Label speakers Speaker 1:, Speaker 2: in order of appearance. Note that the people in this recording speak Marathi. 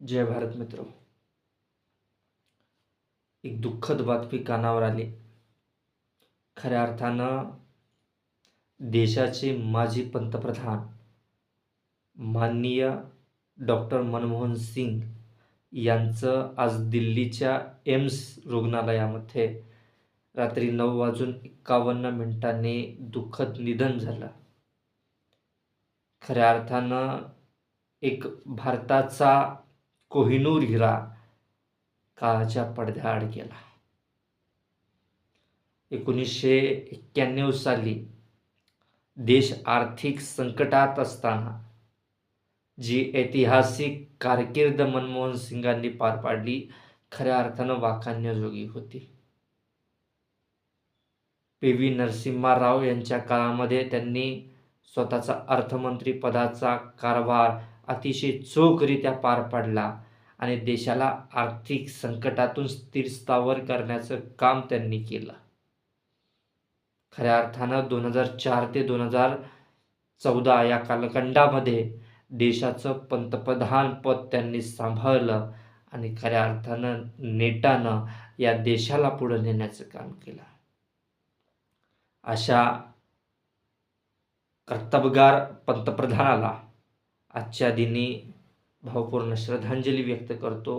Speaker 1: जय भारत मित्र. एक दुःखद बातमी कानावर आली. खऱ्या अर्थानं देशाचे माजी पंतप्रधान माननीय डॉक्टर मनमोहन सिंग यांचं आज दिल्लीच्या एम्स रुग्णालयामध्ये रात्री नऊ वाजून एक्कावन्न मिनिटांनी दुःखद निधन झालं. खऱ्या अर्थानं एक भारताचा कोहिनूर हिरा काळाच्या पडद्याआड गेला. एकोणीसशे एक्क्याण्णव साली देश आर्थिक संकटात असताना जी ऐतिहासिक कारकीर्द मनमोहन सिंगांनी पार पाडली खऱ्या अर्थानं वाखाणण्याजोगी होती. पी. व्ही. नरसिम्हा राव यांच्या काळामध्ये त्यांनी स्वतःचा अर्थमंत्री पदाचा कारभार अतिशय चोखरित्या पार पाडला. आणि देशाला आर्थिक संकटातून स्थिरस्थावर करण्याचं काम त्यांनी केलं. खऱ्या अर्थानं दोन हजार चार ते दोन हजार चौदा या कालखंडामध्ये देशाचं पंतप्रधान पद त्यांनी सांभाळलं आणि खऱ्या अर्थानं नेटानं या देशाला पुढे नेण्याचं काम केलं. अशा कर्तबगार पंतप्रधानाला आजच्या दिनी भावपूर्ण श्रद्धांजली व्यक्त करतो.